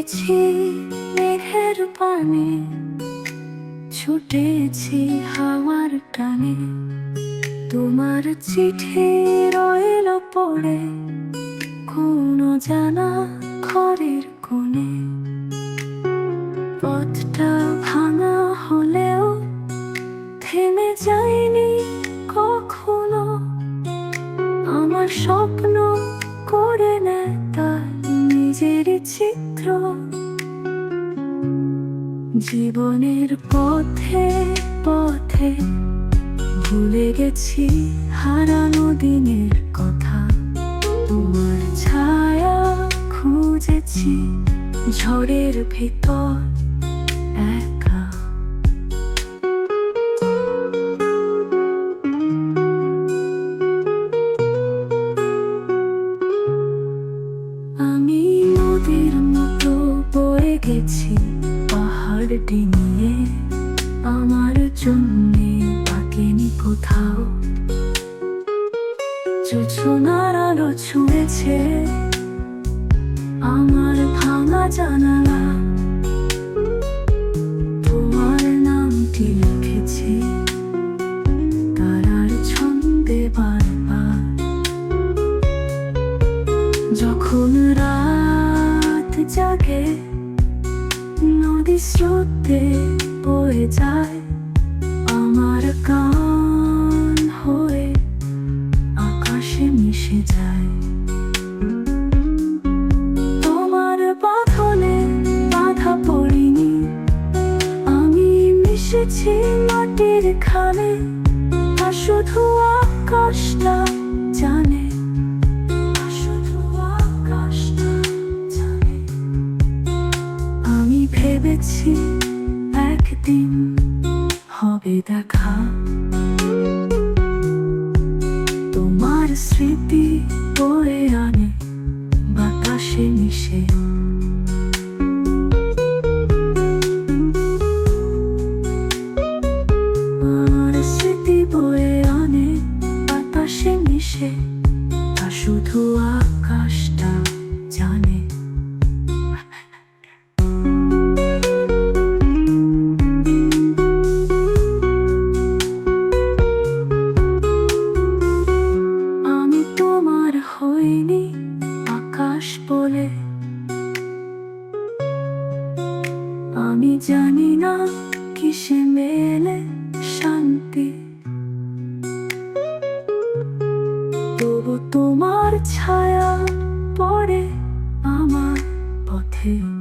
হেঁটেছি মেঘের পানে, ছুটেছি হাওয়ার টানে। তোমার চিঠি রইল পড়ে, কোন জানা ঘরের কোণে। পথটা ভাঙা হলেও থেমে যায়নি কখনো। আমার স্বপ্ন করে নেয় তার নিজেরই চিত্র জীবনের পথে পথে ভুলে গেছি হারানো দিনের কথা। তোমার ছায়া খুঁজেছি ঝড়ের ভিতর। গেছি পাহাড় ডিঙিয়ে আমার জন্যে বাকেনি কোথাও। জোছনার আলো ছুঁয়েছে, আমার ভাঙা জানালা। তোমার নামটি লিখেছি, তারার ছন্দে বারবার। যখন রাত জাগে আমার গান হয়ে আকাশে যায়। তোমার বাঁধনে বাধা পড়িনি। আমি মিশেছি মাটির আর শুধু আকাশটা জানে ভেবেছি একদিন হবে দেখা। তোমার স্মৃতি বয়ে আনে বাতাসে মিশে। বলে। আমি জানি না কিসে মেলে শান্তি। তবু তোমার ছায়া পড়ে আমার পথে।